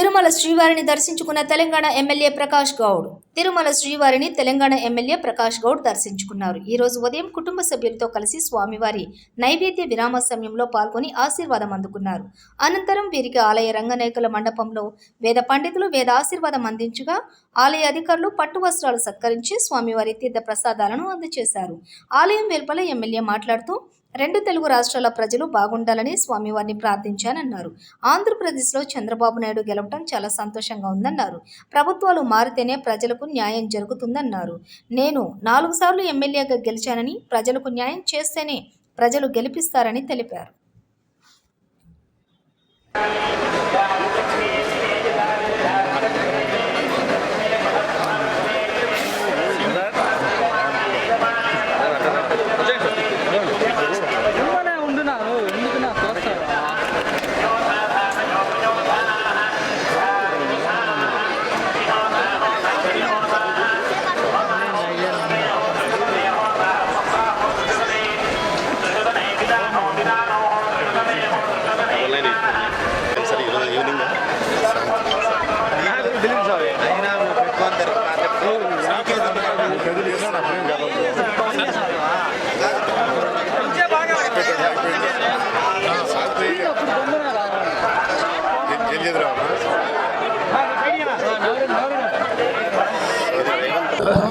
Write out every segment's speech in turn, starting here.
திரு తిరుమల శ్రీవారిని దర్శించుకున్న తెలంగాణ ఎమ్మెల్యే ప్రకాష్ గౌడ్. తిరుమల శ్రీవారిని తెలంగాణ ఎమ్మెల్యే ప్రకాష్ గౌడ్ దర్శించుకున్నారు. ఈ రోజు ఉదయం కుటుంబ సభ్యులతో కలిసి స్వామివారి నైవేద్య విరామ సమయంలో పాల్గొని ఆశీర్వాదం అందుకున్నారు. అనంతరం వీరికి ఆలయ రంగనాయకుల మండపంలో వేద పండితులు వేద ఆశీర్వాదం అందించగా ఆలయ అధికారులు పట్టు వస్త్రాలు సత్కరించి స్వామివారి తీర్థ ప్రసాదాలను అందజేశారు ఆలయం వెలుపల ఎమ్మెల్యే మాట్లాడుతూ రెండు తెలుగు రాష్ట్రాల ప్రజలు బాగుండాలని స్వామివారిని ప్రార్థించానన్నారు. ఆంధ్రప్రదేశ్లో చంద్రబాబు నాయుడు గెలవటం చాలా సంతోషంగా ఉందన్నారు. ప్రభుత్వాలు మారితేనే ప్రజలకు న్యాయం జరుగుతుందన్నారు. నేను నాలుగు సార్లు ఎమ్మెల్యేగా గెలిచానని ప్రజలకు న్యాయం చేస్తేనే ప్రజలు గెలిపిస్తారని తెలిపారు.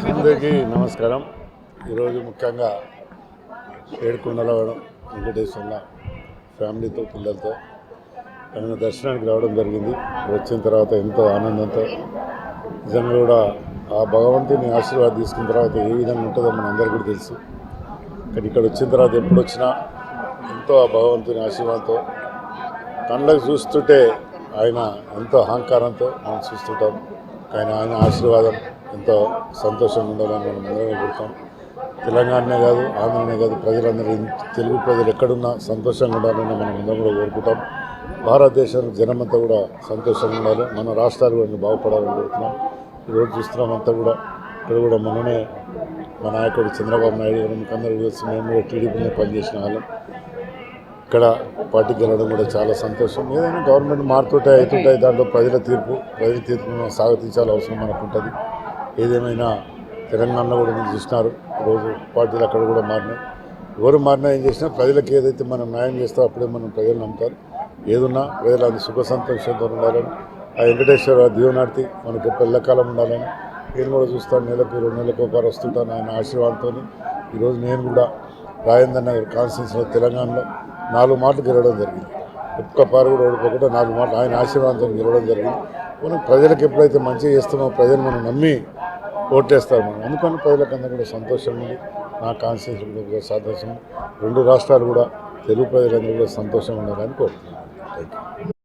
అందరికీ నమస్కారం. ఈరోజు ముఖ్యంగా ఏడుకొండలో వెంకటేశ్వర ఫ్యామిలీతో పిల్లలతో ఆయన దర్శనానికి రావడం జరిగింది. వచ్చిన తర్వాత ఎంతో ఆనందంతో నిజంగా కూడా ఆ భగవంతుని ఆశీర్వాదం తీసుకున్న తర్వాత ఏ విధంగా ఉంటుందో మన అందరికీ కూడా తెలుసు. కానీ ఇక్కడ వచ్చిన తర్వాత ఎప్పుడు వచ్చినా ఎంతో ఆ భగవంతుని ఆశీర్వాదంతో కళ్ళకు చూస్తుంటే ఆయన ఎంతో అహంకారంతో మనం చూస్తుంటాం. కానీ ఆయన ఆశీర్వాదం ఎంతో సంతోషంగా ఉండాలని మనం అందరం కోరుతాం. తెలంగాణనే కాదు ఆంధ్రనే కాదు ప్రజలందరూ తెలుగు ప్రజలు ఎక్కడున్నా సంతోషంగా ఉండాలని మనం అందరం కూడా కోరుకుంటాం. భారతదేశం జనమంతా కూడా సంతోషంగా ఉండాలి. మన రాష్ట్రాలు కూడా బాగుపడాలని కోరుతున్నాం. ఈరోజు చూస్తున్నాం అంతా కూడా ఇక్కడ కూడా మననే మా నాయకుడు చంద్రబాబు నాయుడు గారు అందరూ మేము కూడా పనిచేసిన వాళ్ళం. ఇక్కడ పార్టీకి వెళ్ళడం కూడా చాలా సంతోషం. ఏదైనా గవర్నమెంట్ మారుతుంటే అవుతుంటాయి దాంట్లో ప్రజల తీర్పు ప్రజల తీర్పును మనం స్వాగతించాల్సిన అవసరం మనకు ఉంటుంది. ఏదేమైనా తెలంగాణలో కూడా మీరు చూసినారు రోజు పార్టీలు అక్కడ కూడా మారినాయి. ఎవరు మారినా ఏం చేసినా ప్రజలకు ఏదైతే మనం న్యాయం చేస్తామో అప్పుడే మనం ప్రజలు నమ్ముతారు. ఏదున్నా ప్రజలు అది సుఖ సంతోషంతో ఉండాలని ఆ వెంకటేశ్వర దీవనార్తి మనకి ఎప్పుడు ఎల్లకాలం ఉండాలని నేను కూడా చూస్తాను నెలకు రెండు నెలలకు ఒకసారి వస్తుంటాను ఆయన ఆశీర్వాదంతో ఈరోజు నేను కూడా రాజేంద్ర నగర్ కాన్స్టిట్యూన్స్లో తెలంగాణలో నాలుగు మాటలు గెలవడం జరిగింది. ఒక్క పారు కూడా ఓడిపోకుండా నాలుగు మాటలు ఆయన ఆశీర్వాదంతో గెలవడం జరిగింది. మనం ప్రజలకు ఎప్పుడైతే మంచిగా చేస్తామో ప్రజలు మనం నమ్మి ఓట్లేస్తారు మనం. అందుకని ప్రజలకు అందరూ కూడా సంతోషం ఉంది. నా కాన్స్టిట్యూన్స్ కూడా సంతోషం రెండు రాష్ట్రాలు కూడా తెలుగు ప్రజలందరూ కూడా సంతోషంగా ఉండాలని కోరుతున్నాను థ్యాంక్ యూ